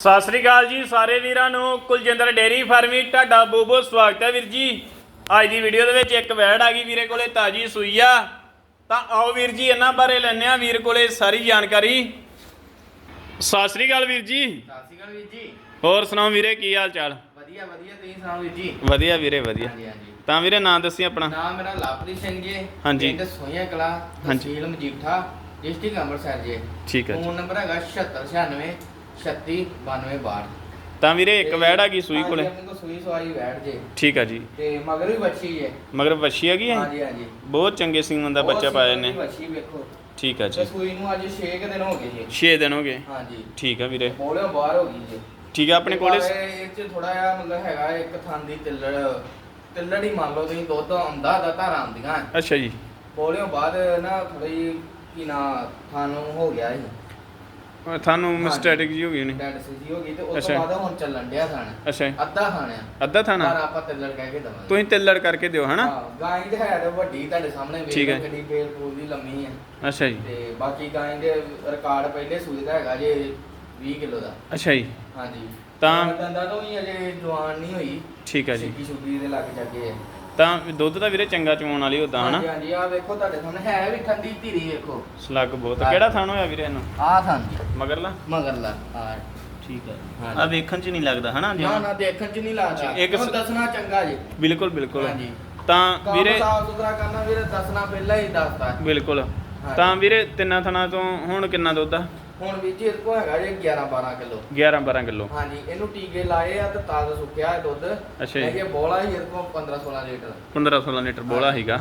ਸਤਿ ਸ੍ਰੀ ਅਕਾਲ ਜੀ ਸਾਰੇ ਵੀਰਾਂ ਨੂੰ। ਕੁਲਜਿੰਦਰ ਡੇਰੀ ਫਾਰਮਿੰਗ ਤੁਹਾਡਾ ਬਹੁਤ ਸਵਾਗਤ ਹੈ ਵੀਰ ਜੀ। ਅੱਜ ਦੀ ਵੀਡੀਓ ਦੇ ਵਿੱਚ ਇੱਕ ਵੈੜ ਆ ਗਈ ਵੀਰੇ ਕੋਲੇ ਤਾਜੀ ਸੂਈ ਆ। ਤਾਂ ਆਓ ਵੀਰ ਜੀ ਇਹਨਾਂ ਬਾਰੇ ਲੈਣੇ ਆ ਵੀਰ ਕੋਲੇ ਸਾਰੀ ਜਾਣਕਾਰੀ। ਸਤਿ ਸ੍ਰੀ ਅਕਾਲ ਵੀਰ ਜੀ। ਸਤਿ ਸ਼੍ਰੀ ਅਕਾਲ ਵੀਰ ਜੀ। ਹੋਰ ਸੁਣਾਓ ਵੀਰੇ ਕੀ ਹਾਲ ਚਾਲ? ਵਧੀਆ ਵਧੀਆ ਤੁਸੀਂ ਸੁਣਾਓ ਵੀਰ ਜੀ? ਵਧੀਆ ਵੀਰੇ ਤਾਂ ਵੀਰੇ ਨਾਂ ਦੱਸੀ ਆਪਣਾ। ਨਾਮ ਮੇਰਾ ਲਵਪ੍ਰੀਤ ਸਿੰਘ ਜੀ। ਹਾਂਜੀ। ਪਿੰਡ ਸੋਈਆਂ ਕਲਾ। ਤਹਿਸੀਲ ਮਜੀਠਾ ਡਿਸਟ੍ਰਿਕਟ ਅੰਮ੍ਰਿਤਸਰ ਜੀ। ਠੀਕ ਹੈ ਫੋਨ ਨੰਬਰ ਹੈਗਾ 7696 3692 ਤਾਂ ਵੀਰੇ ਇੱਕ ਵੈੜ ਆ ਗਈ ਸੂਈ ਕੋਲੇ। ਆਪਣੇ ਕੋਲ ਸੂਈ ਸਵਾਈ ਬੈਠ ਜੇ। ਠੀਕ ਆ ਜੀ। ਤੇ ਮਗਰ ਵੀ ਬੱਚੀ ਹੈ ਮਗਰ ਵੱਛੀ ਹੈਗੀ ਹੈ ਹਾਂਜੀ ਹਾਂਜੀ। ਬਹੁਤ ਚੰਗੇ ਸਿੰਗਾਂ ਦਾ ਬੱਚਾ ਪਾਇਆ ਨੇ ਬੱਚੀ ਵੇਖੋ। ਠੀਕ ਆ ਤੇ ਜੀ ਸੂਈ ਨੂੰ ਅੱਜ 6 ਦਿਨ ਹੋ ਗਏ ਜੀ। 6 ਦਿਨ ਹੋ ਗਏ। ਹਾਂਜੀ। ਠੀਕ ਆ ਵੀਰੇ। ਬੋਲਿਓ ਬਾਹਰ ਹੋ ਗਈ ਜੀ। ਠੀਕ ਆ ਆਪਣੇ ਕੋਲੇ ਪਰ ਇਹ ਚ ਥੋੜਾ ਜਿਹਾ ਮਤਲਬ ਹੈਗਾ ਇੱਕ ਥਾਂ ਦੀ ਤਿੱਲੜ। ਤਿੱਲੜ ਹੀ ਮੰਨ ਲਓ ਤੁਸੀਂ ਦੁੱਧ ਆਉਂਦਾ ਦਾ ਧਾਰਾਂ ਆਉਂਦੀਆਂ। ਅੱਛਾ ਜੀ। ਬੋਲਿਓ ਬਾਅਦ ਨਾ ਥੋੜੀ ਕੀ ਨਾ ਥਾਨੂੰ ਹੋ ਗਿਆ ਸੀ ਤੁਹਾਨੂੰ। ਮਿਸਟੇਕ ਜੀ ਹੋ ਗਈ ਨੇ ਡੈਡ ਸੀ ਹੋ ਗਈ ਤੇ ਉਸ ਅੱਛਾ। ਤੋਂ ਬਾਅਦ ਹੁਣ ਚੱਲਣ ਡਿਆ ਥਾਣ ਅੱਛਾ। ਅੱਧਾ ਖਾਣਿਆ ਅੱਧਾ ਪਰ ਥਾਣਾ ਆਪਾਂ ਤਿੱਲੜ ਕਹਿ ਕੇ ਦਵਾਂਗੇ। ਤੁਸੀਂ ਤਿੱਲੜ ਕਰਕੇ ਦਿਓ ਹਨਾ? ਹਾਂ, ਗਾਂ ਦੀ ਹੈ ਤੇ ਵੱਡੀ ਤੁਹਾਡੇ ਸਾਹਮਣੇ ਵੇਖ ਠੀਕ ਲਓ ਹੈ। ਕਿੰਨੀ ਬੇਲ ਪੂਲ ਦੀ ਲੰਮੀ ਹੈ। ਅੱਛਾ ਜੀ। ਤੇ ਬਾਕੀ ਗਾਂ ਦੇ ਰਿਕਾਰਡ ਪਹਿਲੇ ਸੂਈ ਦਾ ਹੈਗਾ ਜੇ 20 ਕਿਲੋ ਦਾ। ਅੱਛਾ ਜੀ। ਹਾਂਜੀ। ਤਾਂ- ਦੰਦਾਂ ਤੋਂ ਵੀ ਅਜੇ ਜਵਾਨ ਨਹੀਂ ਹੋਈ। ਠੀਕ ਆ ਜੀ। ਸੁੱਕੀ ਦੇ ਲੱਗ ਜਾਗੇ ਤਾਂ ਦੁੱਧ ਦਾ ਵੀਰੇ ਚੰਗਾ ਚਵਾਉਣ ਵਾਲੀ ਉਦਾਂ ਹਨਾ? ਹਾਂਜੀ ਹਾਂਜੀ ਆ ਵੇਖੋ ਤੁਹਾਡੇ ਸਾਹਮਣੇ ਹੈ ਵੀ ਠੰਡੀ ਧੀਰੀ ਵੇਖੋ। ਸਲੱਗ ਬਹੁਤ। ਹਾਂ। ਕਿਹੜਾ ਥਾਣ ਹੋਇਆ ਵੀਰੇ ਇਹਨੂੰ? ਆ ਥਾਂ ਜੀ ਮਗਰਲਾ? ਮਗਰਲਾ ਆ ਠੀਕ ਹਾਂਜੀ। ਆ ਵੇਖਣ ਚ ਨਹੀਂ ਲੱਗਦਾ ਹਨਾ ਨਾ ਨਾ ਦੇਖਣ ਚ ਨਹੀਂ ਲੱਗਦਾ। ਇੱਕ ਦੱਸਣਾ ਚੰਗਾ ਜੀ। ਬਿਲਕੁਲ ਬਿਲਕੁਲ। ਹਾਂਜੀ। ਤਾਂ ਵੀਰੇ ਸਾਫ਼ ਸੁਥਰਾ ਕਰਨਾ ਵੀਰੇ ਦੱਸਣਾ ਪਹਿਲਾਂ ਹੀ ਦੱਸਦਾ ਬਿਲਕੁਲ। ਤਾਂ ਵੀਰੇ ਤਿੰਨਾਂ ਥਾਣਾ ਤੋਂ ਹੁਣ ਕਿੰਨਾ ਦੁੱਧ ਆ? ਹੁਣ ਵੀ ਜੀ ਇਹਦੇ ਕੋਲ ਹੈਗਾ ਜੀ 11 12 ਕਿਲੋ। 11 12 ਕਿਲੋ। ਹਾਂਜੀ ਇਹਨੂੰ ਟੀਕੇ ਲਾਏ ਆ ਤੇ ਤਾਜ਼ਾ ਸੁੱਕਿਆ ਹੈ ਦੁੱਧ। ਅੱਛਾ ਜੀ। ਇਹ ਬੋਲਾ ਹੀ ਇਹਦੇ ਕੋਲ 15 16 ਲੀਟਰ। 15 16 ਲੀਟਰ ਬੋਲਾ। ਹੈਗਾ।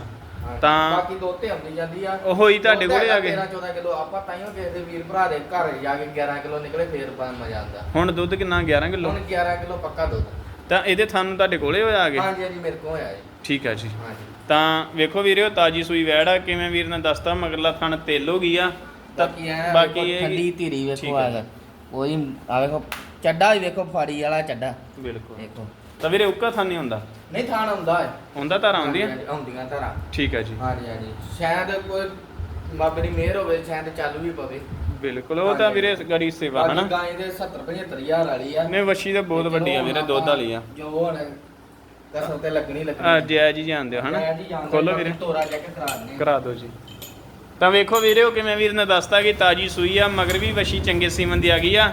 ਤਾਂ- ਬਾਕੀ ਦੁੱਧ ਤੇ ਆਉਂਦੀ ਜਾਂਦੀ ਆ। ਉਹ ਹੀ ਤੁਹਾਡੇ ਕੋਲੇ ਆ ਗਏ 13 14 ਕਿਲੋ। ਆਪਾਂ ਤਾਈਓ ਕਿਸੇ ਦੇ ਵੀਰ ਭਰਾ ਦੇ ਘਰ ਜਾ ਕੇ 11 ਕਿਲੋ ਨਿਕਲੇ ਫੇਰ ਬਾ ਮਜ਼ਾ ਆਉਂਦਾ। ਹੁਣ ਦੁੱਧ ਕਿੰਨਾ? 11 ਕਿਲੋ? ਹੁਣ 11 ਕਿਲੋ ਪੱਕਾ ਦੁੱਧ। ਤਾਂ ਇਹਦੇ ਥਾਨੂੰ ਤੁਹਾਡੇ ਕੋਲੇ ਹੋਇਆ ਆ ਗਏ ਹਾਂਜੀ ਹਾਂਜੀ ਮੇਰੇ ਕੋਲ ਹੋਇਆ ਜੀ। ਠੀਕ ਆ ਜੀ। ਹਾਂਜੀ। ਤਾਂ ਵੇਖੋ ਵੀਰਿਓ ਤਾਜੀ ਸੂਈ ਵੈੜ ਆ। ਕਿਵੇਂ ਵੀਰ ਨੇ ਦੱਸਤਾ? ਮਗਰਲਾ ਥਣ ਤੇਲ ਹੋ ਗਈ ਆ। ਬਾਕੀ ਐ ਬਾਕੀ ਬਾਕੀ ਇਹ ਠੰਡੀ ਧੀਰੀ ਠੀਕ ਵੇਖੋ ਹੈ ਆ ਉਹੀ ਆ ਵੇਖੋ ਚੱਡਾ ਵੀ ਵੇਖੋ ਫਾੜੀ ਵਾਲਾ ਚੱਡਾ। ਬਿਲਕੁਲ। ਵੇਖੋ ਤਾਂ ਵੀਰੇ ਉੱਕਾ ਥਣ ਨਹੀਂ ਹੁੰਦਾ? ਨਹੀਂ ਥਾਣ ਆਉਂਦਾ ਹੈ। ਹੁੰਦਾ ਧਾਰਾਂ ਆਉਂਦੀਆਂ ਹਾਂਜੀ, ਆਉਂਦੀਆਂ ਧਾਰਾਂ। ਠੀਕ ਆ ਜੀ। ਹਾਂਜੀ ਹਾਂਜੀ। ਸ਼ਾਇਦ ਕੋਈ ਬਾਬੇ ਦੀ ਮਿਹਰ ਹੋਵੇ ਸ਼ਾਇਦ ਚੱਲ ਵੀ ਪਵੇ। ਬਿਲਕੁਲ ਉਹ ਤਾਂ ਵੀਰੇ ਗੜੀ ਸੇਵਾ ਹਨਾ? ਬਾਕੀ ਗਾਂ ਦੇ 70 75 ਹਜ਼ਾਰ ਵਾਲੀ ਆ। ਨੇ ਵੱਛੀ ਤਾਂ ਬਹੁਤ ਵੱਡੀ ਆ ਵੀਰੇ ਦੁੱਧ ਵਾਲੀ ਆ। ਜੋ ਹੁਣ ਕਸਰ ਤੇ ਲੱਗਣੀ ਆ ਲੱਗਣੀ ਜੈ ਜੀ ਜਾਣਦੇ ਹੋ ਹਨਾ? ਖੋਲੋ ਵੀਰੇ। ਤੋਰਾ ਚੈੱਕ ਕਰਾ ਦਿੰਦੇ ਕਰਾ ਦਿਓ ਜੀ। ਤਾਂ ਵੇਖੋ ਵੀਰਿਓ ਕਿਵੇਂ ਵੀਰ ਨੇ ਦੱਸਤਾ ਕਿ ਤਾਜੀ ਸੂਈ ਆ ਮਗਰ ਵੀ ਵਸ਼ੀ ਚੰਗੇ ਸੀਮਨ ਦੀ ਆ ਗਈ ਆ।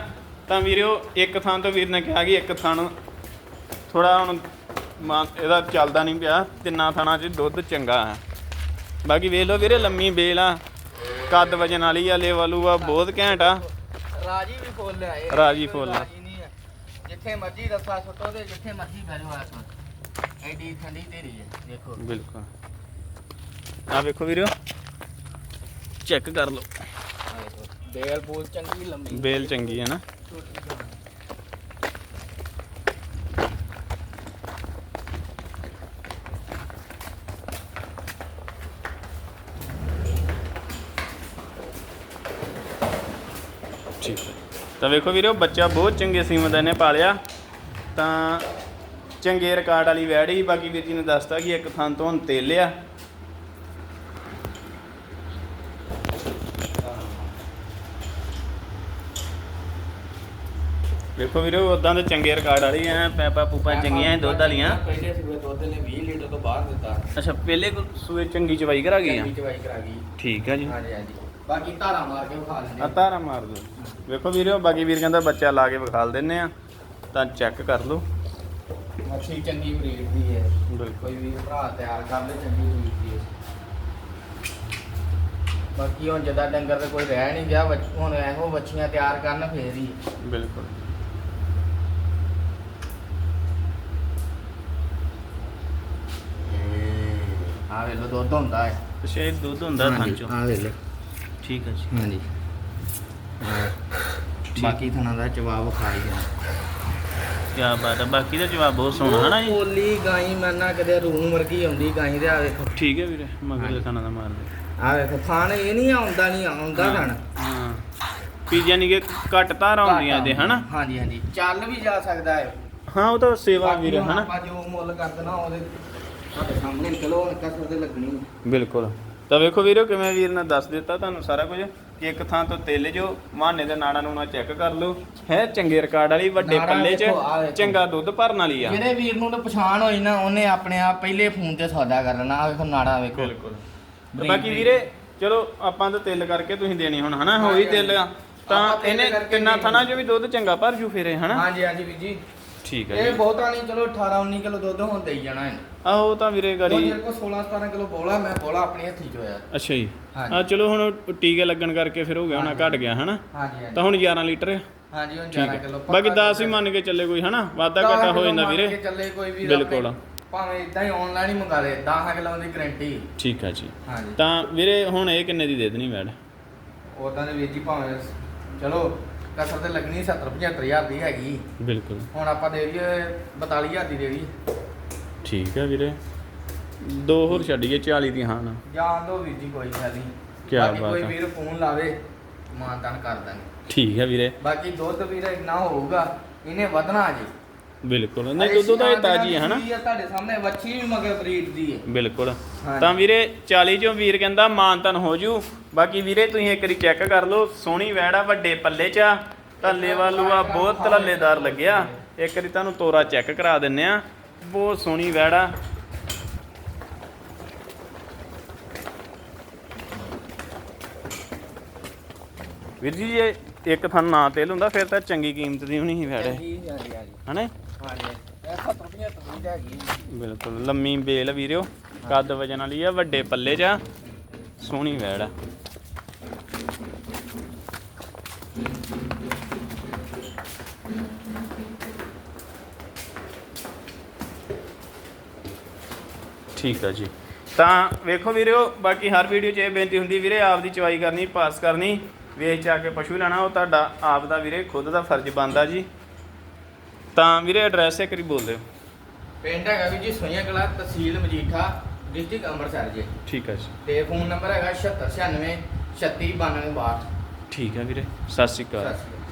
ਤਾਂ ਵੀਰਿਓ ਇੱਕ ਥਾਂ ਤੋਂ ਵੀਰ ਨੇ ਕਿਹਾ ਕਿ ਇੱਕ ਥਾਂ ਥੋੜਾ ਹੁਣ ਇਹਦਾ ਚੱਲਦਾ ਨਹੀਂ ਪਿਆ ਤਿੰਨਾਂ ਥਾਣਾ 'ਚ ਦੁੱਧ ਚੰਗਾ ਆ। ਬਾਕੀ ਵੇਖ ਲਓ ਵੀਰੇ ਲੰਮੀ ਬੇਲ ਆ। ਕੱਦ ਵਜਨ ਵਾਲੀ ਆ ਲੇਵਲੂ ਆ ਬਹੁਤ ਘੈਂਟ ਆ। ਰਾਜੀ ਵੀ ਫੁੱਲ ਆ ਇਹ। ਰਾਜੀ ਫੁੱਲ ਆ। ਜਿੱਥੇ ਮਰਜ਼ੀ ਰੱਸਾ ਸੁੱਟੋ ਤੇ ਜਿੱਥੇ ਮਰਜ਼ੀ ਬੈਠੋ ਆ ਸੋ ਐਡੀ ਠੰਡੀ ਤੇਰੀ ਹੈ ਦੇਖੋ ਬਿਲਕੁਲ। ਆ ਵੇਖੋ ਵੀਰਿਓ। ਚੈੱਕ ਕਰ ਲਓ। ਬੇਲ ਪੂਲ ਚੰਗੀ ਲੰਮੀ। ਬੇਲ ਚੰਗੀ ਹੈ ਨਾ। ਠੀਕ ਹੈ। ਤਾਂ ਵੇਖੋ ਵੀਰੋ ਬੱਚਾ ਬਹੁਤ ਚੰਗੇ ਸੀਮਤ ਦਾ ਇਹਨੇ ਪਾਲਿਆ। ਤਾਂ ਚੰਗੇ ਰਿਕਾਰਡ ਵਾਲੀ ਵੈੜੀ ਬਾਕੀ ਵੀਰ ਜੀ ਨੇ ਦੱਸਤਾ ਕਿ ਇੱਕ ਥਾਂ ਤੋਂ ਹੁਣ ਤੇਲ ਲਿਆ। ਵੇਖੋ ਵੀਰੋ ਉਦਾਂ ਦੇ ਚੰਗੇ ਰਿਕਾਰਡ ਵਾਲੀ ਐ ਪੈਪਾ ਪੂਪਾ ਚੰਗੀਆਂ ਦੁੱਧ ਵਾਲੀਆਂ। ਪਹਿਲੇ ਸੂਏ ਦੁੱਧ ਨੇ 20 ਲੀਟਰ ਤੋਂ ਬਾਹਰ ਦਿੱਤਾ। ਅੱਛਾ ਪਹਿਲੇ ਸੂਏ ਚੰਗੀ ਚਵਾਈ ਕਰਾ ਗਈਆਂ ਚੰਗੀ ਚਵਾਈ ਕਰਾ ਗਈ। ਠੀਕ ਆ ਜੀ। ਹਾਂਜੀ ਹਾਂਜੀ। ਬਾਕੀ ਧਾਰਾ ਮਾਰ ਕੇ ਵਿਖਾ ਆ। ਲੈਂਦੇ ਤਾਰਾ ਮਾਰ ਦੋ ਵੇਖੋ ਵੀਰੋ ਬਾਕੀ ਵੀਰ ਕਹਿੰਦਾ ਬੱਚਾ ਲਾ ਕੇ ਵਿਖਾਲ ਦਿੰਨੇ ਆ ਤਾਂ ਚੈੱਕ ਕਰ ਲਓ। ਮੱਛੀ ਚੰਗੀ ਬਰੀਡ ਦੀ ਹੈ। ਬਿਲਕੁਲ। ਕੋਈ ਵੀ ਭਰਾ ਤਿਆਰ ਕਰ ਲੈ ਚੰਗੀ ਬਰੀਡ ਦੀ ਹੈ। ਬਾਕੀ ਹੁਣ ਜਦਾਂ ਡੰਗਰ ਤੇ ਕੋਈ ਰਹਿ ਨਹੀਂ ਗਿਆ ਹੁਣ ਇਹੋ ਬੱਚੀਆਂ ਤਿਆਰ ਕਰਨ ਫੇਰ ਹੀ। ਬਿਲਕੁਲ। ਆ ਵੇ ਲੋ ਦੁੱਧ ਹੁੰਦਾ ਹੈ। ਅੱਛਾ ਇਹ ਦੁੱਧ ਹੁੰਦਾ ਥਾਂ ਚੋਂ? ਆ ਵੇ ਲੋ ਠੀਕ ਆ ਜੀ। ਹਾਂਜੀ। ਬਾਕੀ ਥਣਾ ਦਾ ਜਵਾਬ ਖਾਈ ਗਿਆ ਕੀ ਬਾਤ ਹੈ ਬਾਕੀ ਦਾ ਜਵਾਬ ਬਹੁਤ ਸੋਹਣਾ ਹਨਾ ਜੀ? ਬੋਲੀ ਗਾਈ ਮੰਨਾ ਕਦੇ ਰੂਹ ਵਰਗੀ ਆਉਂਦੀ ਗਾਈ ਦੇ ਆ ਵੇਖੋ। ਠੀਕ ਹੈ ਵੀਰੇ ਹਾਂਜੀ। ਥਾਣਾ ਦਾ ਮਾਰ ਦੇ ਆ ਵੇਖੋ ਥਾਣ ਇਹ ਨਹੀਂ ਆਉਂਦਾ ਨਹੀਂ ਆਉਂਦਾ ਥਣ ਹਾਂ। ਵੀ ਯਾਨੀ ਕਿ ਘੱਟ ਤਾਰ ਆਉਂਦੀਆਂ ਇਹਦੇ ਹਨਾ? ਹਾਂਜੀ ਹਾਂਜੀ। ਚੱਲ ਵੀ ਜਾ ਸਕਦਾ ਹੈ। ਹਾਂ ਉਹ ਤਾਂ ਸੇਵਾ ਵੀਰੇ ਹਨਾ? ਆਪਾਂ ਜੋ ਮੁੱਲ ਕਰ ਦੇਣਾ ਉਹਦੇ ਸਾਡੇ ਸਾਹਮਣੇ ਚਲੋ ਹੁਣ ਕਸਰ ਤੇ ਲੱਗਣੀ ਬਿਲਕੁਲ। ਤਾਂ ਵੇਖੋ ਵੀਰੋ ਕਿਵੇਂ ਵੀਰ ਨੇ ਦੱਸ ਦਿੱਤਾ ਤੁਹਾਨੂੰ ਸਾਰਾ ਕੁਝ ਕਿ ਇੱਕ ਥਾਂ ਤੋਂ ਤਿੱਲ ਜੋ ਮਾਨੇ ਦੇ ਨਾੜਾਂ ਨੂੰ ਨਾ ਚੈੱਕ ਕਰ ਲਓ। ਹੈ ਚੰਗੇ ਰਿਕਾਰਡ ਵਾਲੀ ਵੱਡੇ ਨਾੜਾਂ ਪੱਲੇ 'ਚ ਵੇਖੋ, ਆਹ ਵੇਖੋ। ਚੰਗਾ ਦੁੱਧ ਭਰਨ ਵਾਲੀ ਆ। ਜਿਹੜੇ ਵੀਰ ਨੂੰ ਤਾਂ ਪਛਾਣ ਹੋਈ ਨਾ ਉਹਨੇ ਆਪਣੇ ਆਪ ਪਹਿਲੇ ਫੋਨ ਤੇ ਸੌਦਾ ਕਰ ਲੈਣਾ। ਆ ਵੇਖੋ ਨਾੜਾ ਵੇਖੋ। ਬਿਲਕੁਲ। ਤੇ ਬਾਕੀ। ਵੀਰੇ ਚਲੋ ਆਪਾਂ ਤਾਂ ਤਿੱਲ ਕਰਕੇ ਤੁਸੀਂ ਦੇਣੀ ਹੁਣ ਹਨਾ? ਹੋਈ ਤਿੱਲ। ਆ ਤਾਂ ਆਪਾਂ ਤਿੱਲ ਇਹਨੇ ਕਰਕੇ ਕਿੰਨਾ ਦੇਣੀ। ਥਣਾ 'ਚ ਵੀ ਦੁੱਧ ਚੰਗਾ ਭਰ ਜੂ ਫੇਰੇ ਹਨਾ? ਹਾਂਜੀ ਹਾਂਜੀ ਵੀਰ ਜੀ। ਠੀਕ ਹੈ ਇਹ ਜੀ। ਬਹੁਤਾ ਨਹੀਂ ਚਲੋ 18 19 ਕਿਲੋ ਦੁੱਧ ਹੁਣ ਦੇਈ ਜਾਣਾ ਹੈ ਆਹੋ ਤਾਂ ਵੀਰੇ ਉਹ ਗੜੀ ਮੇਰੇ ਕੋਲ 16 17 ਕਿਲੋ ਬੋਲਾ ਮੈਂ ਬੋਲਾ ਆਪਣੇ ਹੱਥੀ ਚ ਹੋਇਆ। ਅੱਛਾ ਜੀ। ਹਾਂਜੀ। ਆ ਚਲੋ ਹੁਣ ਟੀਕੇ ਲੱਗਣ ਕਰਕੇ ਫਿਰ ਹੋ ਗਿਆ ਹੋਣਾ ਘਟ ਗਿਆ ਹਨਾ? ਹਾਂਜੀ ਹਾਂਜੀ। ਤਾਂ ਹੁਣ 11 ਲੀਟਰ ਆ। ਹਾਂਜੀ ਹੁਣ ਠੀਕ 11 ਹੈ ਕਿਲੋ ਬਾਕੀ 10 ਹੀ ਮੰਨ ਕੇ ਚੱਲੇ ਕੋਈ ਹਨਾ? ਵਾਧਾ ਘਾਟਾ ਹੋ ਜਾਂਦਾ ਵੀਰੇ। ਚੱਲੇ ਕੋਈ ਵੀ ਬਿਲਕੁਲ। ਭਾਵੇਂ ਇਦਾਂ ਹੀ ਆਨਲਾਈਨ ਹੀ ਮੰਗਾ ਲੇ 10 ਕਿਲੋ ਦੀ ਗਾਰੰਟੀ ਠੀਕ ਆ ਜੀ। ਹਾਂਜੀ। ਤਾਂ ਵੀਰੇ ਹੁਣ ਇਹ ਕਿੰਨੇ ਦੀ ਦੇ ਦੇਣੀ ਮੈਡ ਉਦਾਂ ਦੇ ਵੀਰ ਜੀ ਭਾਵੇਂ ਚਲੋ ਕਸਰ ਤੇ ਲੱਗਣੀ 70 75000 ਦੀ ਹੈਗੀ। ਬਿਲਕੁਲ। ਹੁਣ ਆਪਾਂ ਦੇ ਦਈਏ 42000 ਦੀ ਦੇ ਦਈਏ। ਠੀਕ ਹੈ ਵੀਰੇ। ਦੋ ਹੋਰ ਛੱਡੀਏ 40 ਦੀ ਹਾਂ ਨਾ। ਜਾਣ ਦੋ ਵੀਰ ਜੀ ਕੋਈ ਗੱਲ ਨਹੀਂ। ਬਾਕੀ ਬਾਤ ਕੋਈ ਆ। ਵੀਰ ਫੋਨ ਲਾਵੇ ਮਾਨਤਾਨ ਕਰ ਦਾਂਗੇ। ਠੀਕ ਹੈ ਵੀਰੇ। ਬਾਕੀ ਦੁੱਧ ਵੀਰ ਇੰਨਾ ਹੋਊਗਾ ਇਹਨੇ ਵਧਣਾ ਜੀ। ਬਿਲਕੁਲ। ਨਹੀਂ ਦੁੱਧ ਤਾਂ ਇਹ ਤਾਜੀ ਹੈ ਹਨਾ? ਤੁਹਾਡੇ ਸਾਹਮਣੇ ਵੱਛੀ ਵੀ ਮਗਰ ਬਰੀਡ ਦੀ ਹੈ। ਬਿਲਕੁਲ। ਤਾਂ ਵੀਰੇ 40 ਚੋਂ ਵੀਰ ਕਹਿੰਦਾ ਮਾਨਤਨ ਹੋ ਜੂ। ਬਾਕੀ ਵੀਰੇ ਤੁਸੀਂ ਇੱਕ ਵਾਰੀ ਚੈੱਕ ਕਰ ਲਓ ਸੋਹਣੀ ਵੈੜ ਆ ਵੱਡੇ ਪੱਲੇ 'ਚ ਆ। ਧੱਲੇ ਵਾਲੂਆ ਬਹੁਤ ਤਲੱਲੇਦਾਰ ਲੱਗਿਆ। ਇੱਕ ਵਾਰੀ ਤੁਹਾਨੂੰ ਤੋਰਾ ਚੈੱਕ ਕਰਾ ਦਿੰਨੇ ਆ। ਬਹੁਤ ਸੋਹਣੀ ਵੈੜ ਆ। ਵੀਰ ਜੀ ਜੇ ਇੱਕ ਥਣ ਨਾ ਤੇਲ ਹੁੰਦਾ ਫਿਰ ਤਾਂ ਚੰਗੀ ਕੀਮਤ ਦੀ ਹੋਣੀ ਸੀ ਵੈੜ ਇਹ, ਹਾਂਜੀ। ਹਨਾ? ਬਿਲਕੁਲ, ਲੰਮੀ ਬੇਲ ਵੀਰਿਓ। ਕੱਦ ਵਜਨ ਵਾਲੀ ਆ, ਵੱਡੇ ਪੱਲੇ 'ਚ ਆ। ਸੋਹਣੀ ਵੈੜ ਆ। ਠੀਕ ਆ ਜੀ। ਤਾਂ ਵੇਖੋ ਵੀਰਿਓ, ਬਾਕੀ ਹਰ ਵੀਡੀਓ 'ਚ ਇਹ ਬੇਨਤੀ ਹੁੰਦੀ, ਵੀਰੇ ਆਪ ਦੀ ਚਵਾਈ ਕਰਨੀ, ਪਾਸ ਕਰਨੀ ਵੇਚ ਜਾ ਕੇ ਪਸ਼ੂ ਲੈਣਾ, ਉਹ ਤੁਹਾਡਾ, ਆਪ ਦਾ ਵੀਰੇ, ਖੁਦ ਦਾ ਫਰਜ਼ ਬਣਦਾ ਜੀ। ਤਾਂ ਵੀਰੇ ਐਡਰੈਸ ਇੱਕ ਵਾਰੀ ਬੋਲ ਦਿਓ। ਪਿੰਡ ਹੈਗਾ ਵੀ ਜੀ ਸੋਈਆਂ ਕਲਾ ਤਹਿਸੀਲ ਮਜੀਠਾ ਡਿਸਟ੍ਰਿਕਟ ਅੰਮ੍ਰਿਤਸਰ ਜੀ। ਠੀਕ ਹੈ ਜੀ। ਤੇ ਫੋਨ ਨੰਬਰ ਹੈਗਾ 7696 3692 ਠੀਕ ਹੈ ਵੀਰੇ ਸਤਿ ਸ਼੍ਰੀ ਅਕਾਲ। ਸਤਿ ਸ਼੍ਰੀ ਅਕਾਲ।